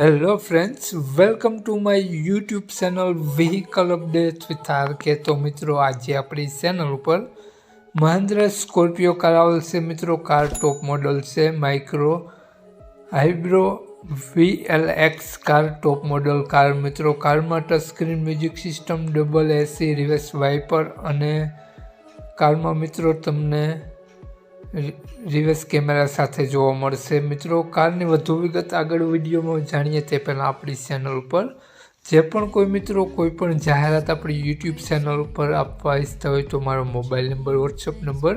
Hello friends welcome to my YouTube channel vehicle update with R K તો મિત્રો, આજે આપણી ચેનલ ઉપર મહિન્દ્રા સ્કોર્પિયો કાર આવશે. મિત્રો કાર ટોપ મોડલ છે માઇક્રો હાઇબ્રો x car top model car મિત્રો કારમાં touch screen music system double AC reverse wiper અને કારમાં મિત્રો તમને રિવર્સ કેમેરા સાથે જોવા મળશે. મિત્રો કારની વધુ વિગત આગળ વિડીયોમાં જાણીએ તે પહેલાં આપણી ચેનલ ઉપર જે પણ કોઈ મિત્રો, કોઈ પણ જાહેરાત આપણી યુટ્યુબ ચેનલ ઉપર આપવા ઈચ્છતા હોય તો મારો મોબાઈલ નંબર વોટ્સઅપ નંબર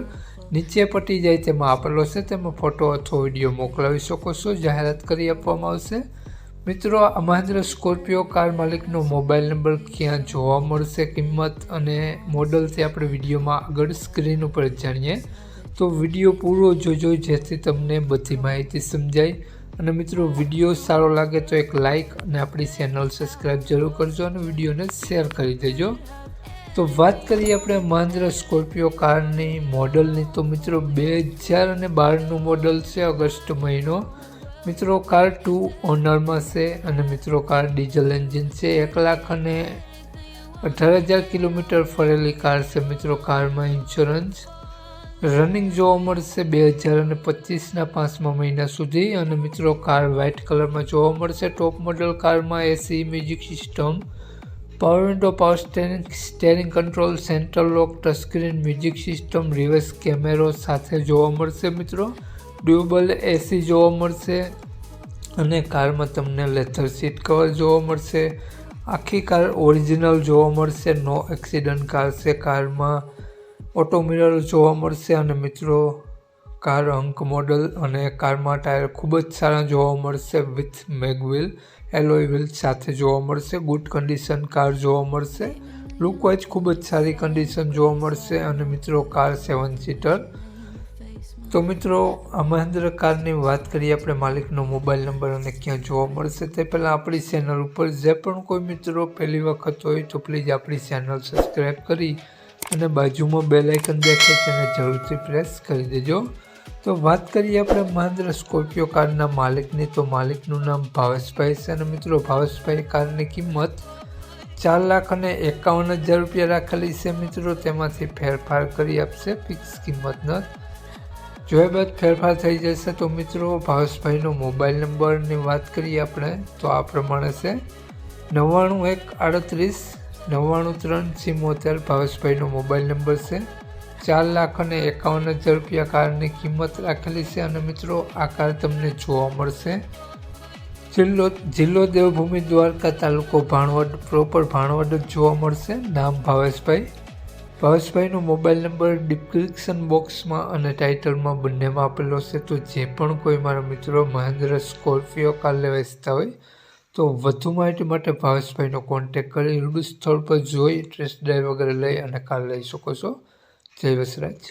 નીચે પટી જાય, તેમાં આપેલો છે. તેમાં ફોટો અથવા વીડિયો મોકલાવી શકો છો. જાહેરાત કરી આપવામાં આવશે. મિત્રો, આ મહેન્દ્ર સ્કોર્પિયો કાર માલિકનો મોબાઈલ નંબર ક્યાં જોવા મળશે? કિંમત અને મોડલ તે આપણે વિડીયોમાં આગળ સ્ક્રીન ઉપર જાણીએ. તો વીડિયો પૂરો જોજો, જેથી તમને બધી માહિતી સમજાય. અને મિત્રો, વીડિયો સારો લાગે તો એક લાઇક અને આપણી ચેનલ સબસ્ક્રાઈબ જરૂર કરજો અને વિડીયોને શેર કરી દેજો. તો વાત કરીએ આપણે મહેન્દ્ર સ્કોર્પિયો કારની મોડલની. તો મિત્રો, બે હજાર અને બારનું મોડલ છે ઓગસ્ટ મહિનો. મિત્રો, કાર ટુ ઓનરમાં છે અને મિત્રો, કાર ડીઝલ એન્જિન છે. એક લાખ અને અઢાર હજાર કિલોમીટર ફરેલી કાર છે. મિત્રો, કારમાં ઇન્સ્યોરન્સ. રનિંગ જોવા મળશે બે હજાર અને પચીસના પાંચમા મહિના સુધી અને મિત્રો કાર વ્હાઇટ કલરમાં જોવા મળશે ટોપ મોડલ કારમાં AC music system power window power steering steering control central lock touchscreen music system reverse camera સાથે જોવા મળશે મિત્રો ડ્યુબલ એસી જોવા મળશે અને કારમાં તમને લેથર સીટ કવર જોવા મળશે આખી કાર ઓરિજિનલ જોવા મળશે નો એક્સિડન્ટ કાર છે, કારમાં ઓટો મિરર જોવા મળશે અને મિત્રો, કાર અંક મોડલ અને કારમાં ટાયર ખૂબ જ સારા જોવા મળશે વિથ મેગવિલ એલોય વ્હીલ સાથે જોવા મળશે, ગુડ કન્ડિશન કાર જોવા મળશે, લુક વાઇઝ ખૂબ જ સારી કન્ડિશન જોવા મળશે અને મિત્રો, કાર સેવન સીટર. તો મિત્રો, આ મહેન્દ્ર કારની વાત કરીએ આપણે માલિકનો મોબાઈલ નંબર અને ક્યાં જોવા મળશે તે પહેલાં આપણી ચેનલ ઉપર જે પણ કોઈ મિત્રો પહેલી વખત હોય તો પ્લીઝ આપણી ચેનલ સબસ્ક્રાઈબ કરી અને બાજુમાં બે લાઇકન દેખાય છે એને જરૂરથી પ્રેસ કરી દેજો. તો વાત કરીએ આપણે મહેન્દ્ર સ્કોર્પિયો કારના માલિકની. તો માલિકનું નામ ભાવેશભાઈ છે અને મિત્રો ભાવેશભાઈ કારની કિંમત ચાર લાખ અને એકાવન હજાર રૂપિયા રાખેલી છે મિત્રો. તેમાંથી ફેરફાર કરી આપશે ફિક્સ કિંમતનો. જો જોયા બાદ ફેરફાર થઈ જશે તો મિત્રો ભાવેશભાઈનો મોબાઈલ નંબરની વાત કરીએ આપણે. તો આ પ્રમાણે છે નવ્વાણું એક આડત્રીસ નવ્વાણું ત્રણ સિમોતેર ભાવેશભાઈનો મોબાઈલ નંબર છે. ચાર લાખ અને એકાવન હજાર રૂપિયા કારની કિંમત રાખેલી છે અને મિત્રો, આ કાર તમને જોવા મળશે. જિલ્લો જિલ્લો દેવભૂમિ દ્વારકા તાલુકો ભાણવડ, પ્રોપર ભાણવડ જ જોવા મળશે. નામ ભાવેશભાઈ. ભાવેશભાઈનો મોબાઈલ નંબર ડિસ્ક્રિપ્શન બોક્સમાં અને ટાઇટલમાં બંનેમાં આપેલો છે. તો જે પણ કોઈ મારા મિત્રો મહેન્દ્ર સ્કોર્પિયો કાર લેવા હોય તો વધુ માહિતી માટે ભાવેશભાઈનો કોન્ટેક કરી રૂડ સ્થળ પર જોઈ ટેસ્ટ ડ્રાઈવ વગેરે લઈ અને કાર લઈ શકો છો. જય વસરાજ.